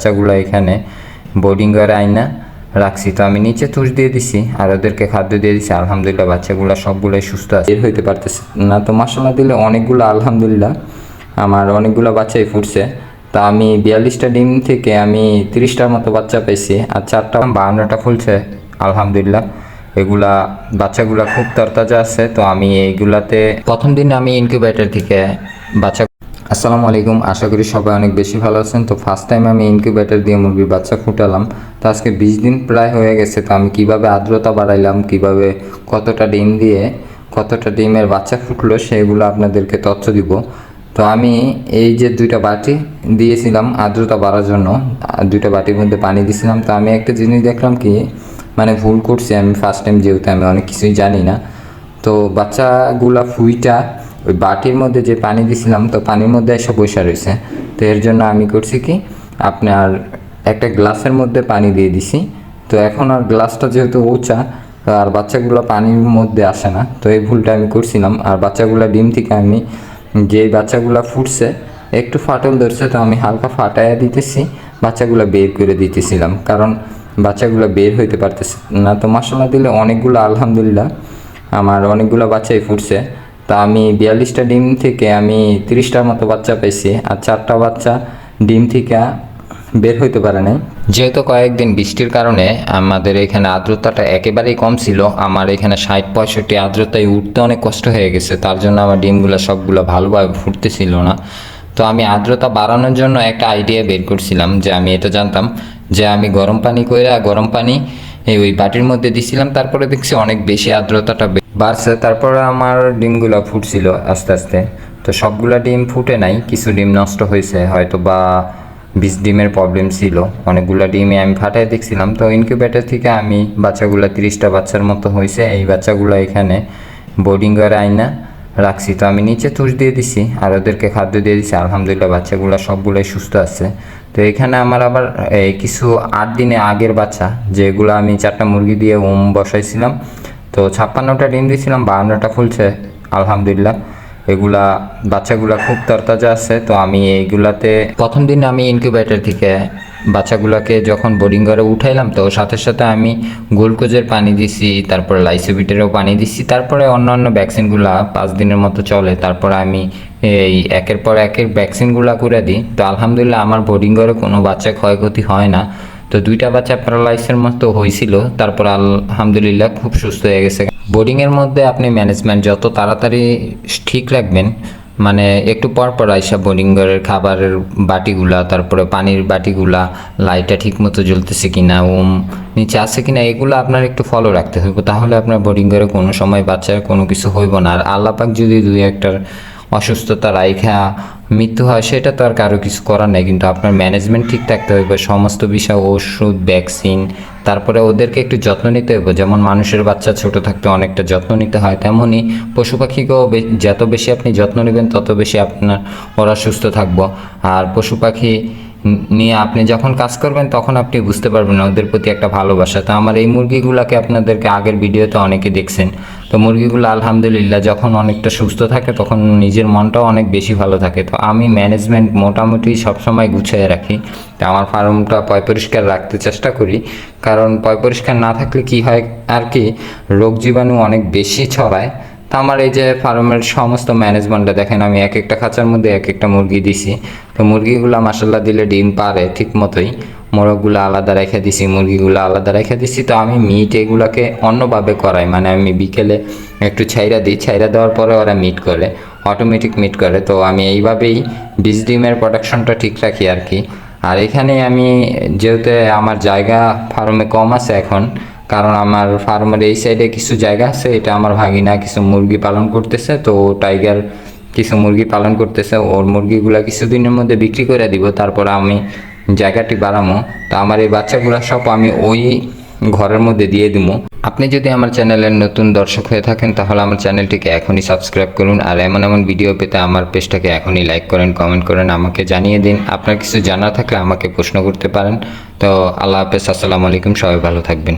বাচ্চাগুলো এখানে বোর্ডিং করে আইনা রাখছি। তো আমি নিচে তুষ দিয়ে দিছি আর ওদেরকে খাদ্য দিয়ে দিছি। আলহামদুলিল্লাহ বাচ্চাগুলো সবগুলোই সুস্থ আছে। বের হইতে পারতেছে না তো মশলা দিলে অনেকগুলো আলহামদুলিল্লাহ আমার অনেকগুলো বাচ্চাই ফুটছে। তা আমি বিয়াল্লিশটা ডিম থেকে আমি তিরিশটার মতো বাচ্চা পেয়েছি আর চারটা বাউন্নটা ফুলছে আলহামদুলিল্লাহ। এগুলা বাচ্চাগুলা খুব তরতাজা আছে। তো আমি এইগুলাতে প্রথম দিন আমি ইনকিউবেটর থেকে বাচ্চা আসসালামু আলাইকুম। আশা করি সবাই অনেক বেশি ভালো আছেন। তো ফার্স্ট টাইম আমি ইনকিউবেটর দিয়ে মুরগির বাচ্চা ফুটালাম তো আজকে বিশ দিন প্রায় হয়ে গেছে। তো আমি কীভাবে আর্দ্রতা বাড়াইলাম, কীভাবে কতটা ডিম দিয়ে কতটা ডিমের বাচ্চা ফুটলো, সেগুলো আপনাদেরকে তথ্য দিব। তো আমি এই যে দুইটা বাটি দিয়েছিলাম আর্দ্রতা বাড়ার জন্য, দুইটা বাটির মধ্যে পানি দিয়েছিলাম। তো আমি একটা জিনিস দেখলাম কি মানে ভুল করছি আমি ফার্স্ট টাইম যেহেতু, আমি অনেক কিছুই জানি না। তো বাচ্চাগুলা ফুইটা ওই বাটির মধ্যে যে পানি দিছিলাম, তো পানির মধ্যে এসে বসে রয়েছে। তো এর জন্য আমি করছি কি, আপনার একটা গ্লাসের মধ্যে পানি দিয়ে দিছি। তো এখন আর গ্লাসটা যেহেতু উঁচা, আর বাচ্চাগুলো পানির মধ্যে আসে না, তো এই ভুলটা আমি করছিলাম। আর বাচ্চাগুলো ডিম থেকে আমি যে বাচ্চাগুলো ফুটছে, একটু ফাটল ধরছে, তো আমি হালকা ফাটাইয়া দিতেছি, বাচ্চাগুলো বের করে দিতেছিলাম। কারণ বাচ্চাগুলো বের হইতে পারতেছে না। তো মশলা দিলে অনেকগুলো, আলহামদুলিল্লাহ, আমার অনেকগুলো বাচ্চাই ফুটছে। তা আমি বিয়াল্লিশটা ডিম থেকে আমি তিরিশটার মতো বাচ্চা পেয়েছি আর চারটা বাচ্চা ডিম থেকে বের হইতে পারে নাই। যেহেতু কয়েকদিন বৃষ্টির কারণে আমাদের এখানে আর্দ্রতাটা একেবারেই কম ছিল, আমার এখানে ষাট পঁয়ষট্টি আর্দ্রতায় উঠতে অনেক কষ্ট হয়ে গেছে, তার জন্য আমার ডিমগুলো সবগুলো ভালোভাবে ফুটতেছিল না। তো আমি আর্দ্রতা বাড়ানোর জন্য একটা আইডিয়া বের করছিলাম যে আমি এটা জানতাম যে আমি গরম পানি কইরা গরম পানি এই ওই বাটির মধ্যে দিছিলাম, তারপরে দেখছি অনেক বেশি আর্দ্রতাটা বাড়ছে। তারপরে আমার ডিমগুলো ফুটছিল আস্তে আস্তে। তো সবগুলা ডিম ফুটে নাই, কিছু ডিম নষ্ট হয়েছে হয়তো বা বিশ ডিমের প্রবলেম ছিল। অনেকগুলো ডিমে আমি ফাটাই দেখছিলাম। তো ইনকিউবেটার থেকে আমি বাচ্চাগুলো তিরিশটা বাচ্চার মতো হয়েছে, এই বাচ্চাগুলো এখানে বোর্ডিং করে আইনা রাখছি। তো আমি নিচে তুষ দিয়ে দিছি আর ওদেরকে খাদ্য দিয়ে দিছি। আলহামদুলিল্লাহ, বাচ্চাগুলো সবগুলোই সুস্থ আছে। তো এখানে আমার আবার, এই কিছু আট দিনে আগের বাচ্চা, যেগুলো আমি চারটা মুরগি দিয়ে ওম বসাইছিলাম। তো ছাপ্পান্নটা ডিম দিয়েছিলাম, বাহান্নটা ফুলছে, আলহামদুলিল্লাহ। এগুলা বাচ্চাগুলা খুব তরতাজা আছে, তো আমি এইগুলাতে প্রথম দিন আমি ইনকিউবেটার থেকে বাচ্চাগুলোকে যখন বোর্ডিং করে উঠাইলাম, তো সাথে সাথে আমি গ্লুকোজের পানি দিছি, তারপরে লাইসোবিটেরও পানি দিছি, তারপরে অন্যান্য ভ্যাকসিনগুলা পাঁচ দিনের মতো চলে, তারপরে আমি এই একের পর একের ভ্যাকসিনগুলা করে দিই। তো আলহামদুলিল্লাহ আমার বোর্ডিং করে কোনো বাচ্চা ক্ষয়ক্ষতি হয় না। তো দুইটা বাচ্চা প্যারালাইসের মতো হয়েছিল তারপর আলহামদুলিল্লাহ খুব সুস্থ হয়ে গেছে। বোর্ডিংয়ের মধ্যে আপনি ম্যানেজমেন্ট যত তাড়াতাড়ি ঠিক রাখবেন মানে একটু পর পর আইসা বোর্ডিং ঘরের খাবারের বাটিগুলা, তারপরে পানির বাটিগুলা, লাইটটা ঠিকমতো জ্বলতেছে কিনা, ওম নিচে আছে কিনা, এগুলো আপনার একটু ফলো রাখতে হইব। তাহলে আপনার বোর্ডিং ঘরে কোনো সময় বাচ্চার কোনো কিছু হইব না। আর আল্লাপাক যদি দুই একটার অসুস্থতা রাইখা মৃত্যু হয়, সেটা তো আর কারও কিছু করার নেই। কিন্তু আপনার ম্যানেজমেন্ট ঠিক থাকতে হবে সমস্ত বিষয়, ওষুধ ভ্যাকসিন তারপরে ওদেরকে একটু যত্ন নিতে হবে। যেমন মানুষের বাচ্চা ছোট থাকতে অনেকটা যত্ন নিতে হয় তেমনই পশু পাখিকেও যত বেশি আপনি যত্ন নেবেন, তত বেশি আপনার ওরা সুস্থ থাকব। আর পশু পাখি নিয়ে আপনি যখন কাজ করবেন, তখন আপনি বুঝতে পারবেন ওদের প্রতি একটা ভালোবাসা। তো আমার এই মুরগিগুলাকে আপনাদেরকে আগের ভিডিওতে অনেকে দেখছেন। তো মুরগিগুলো আলহামদুলিল্লাহ যখন অনেকটা সুস্থ থাকে, তখন নিজের মনটাও অনেক বেশি ভালো থাকে। তো আমি ম্যানেজমেন্ট মোটামুটি সবসময় গুছিয়ে রাখি। তো আমার ফার্মটা পয় পরিষ্কার রাখতে চেষ্টা করি। কারণ পয় পরিষ্কার না থাকলে কি হয় আর কি, রোগ জীবাণু অনেক বেশি ছড়ায়। তা আমার এই যে ফার্মের সমস্ত ম্যানেজমেন্টটা দেখেন, আমি এক একটা খাঁচার মধ্যে এক একটা মুরগি দিছি। তো মুরগিগুলো মাসাল্লাহ দিলে ডিম পারে ঠিক মতোই। মোরগগুলো আলাদা রেখে দিছি, মুরগিগুলো আলাদা রেখে দিছি। তো আমি মিট এগুলাকে অন্যভাবে করাই। মানে আমি বিকেলে একটু ছাইরা দিই, ছাইরা দেওয়ার পরে ওরা মিট করে অটোমেটিক মিট করে। তো আমি এইভাবেই বীজ ডিমের প্রোডাকশনটা ঠিক রাখি আর কি। আর এখানে আমি যেহেতু আমার জায়গা ফার্মে কম আছে এখন কারণ আমার ফার্মের এই সাইডে কিছু জায়গা আছে, এটা আমার ভাগিনা কিছু মুরগি পালন করতেছে, তো টাইগার কিছু মুরগি পালন করতেছে, ওর মুরগিগুলা কিছুদিনের মধ্যে বিক্রি করে দিব, তারপর আমি জায়গাটি বাড়ামো। তো আমার এই বাচ্চাগুলা সব আমি ওই ঘরের মধ্যে দিয়ে দিব আপনি যদি আমার চ্যানেলের নতুন দর্শক হয়ে থাকেন, তাহলে আমার চ্যানেলটিকে এখনই সাবস্ক্রাইব করুন, আর এমন এমন ভিডিও পেতে আমার পেজটাকে এখনই লাইক করেন কমেন্ট করেন, আমাকে জানিয়ে দিন। আপনার কিছু জানা থাকলে আমাকে প্রশ্ন করতে পারেন। তো আল্লাহ হাফেজ, আসসালামু আলাইকুম, সবাই ভালো থাকবেন।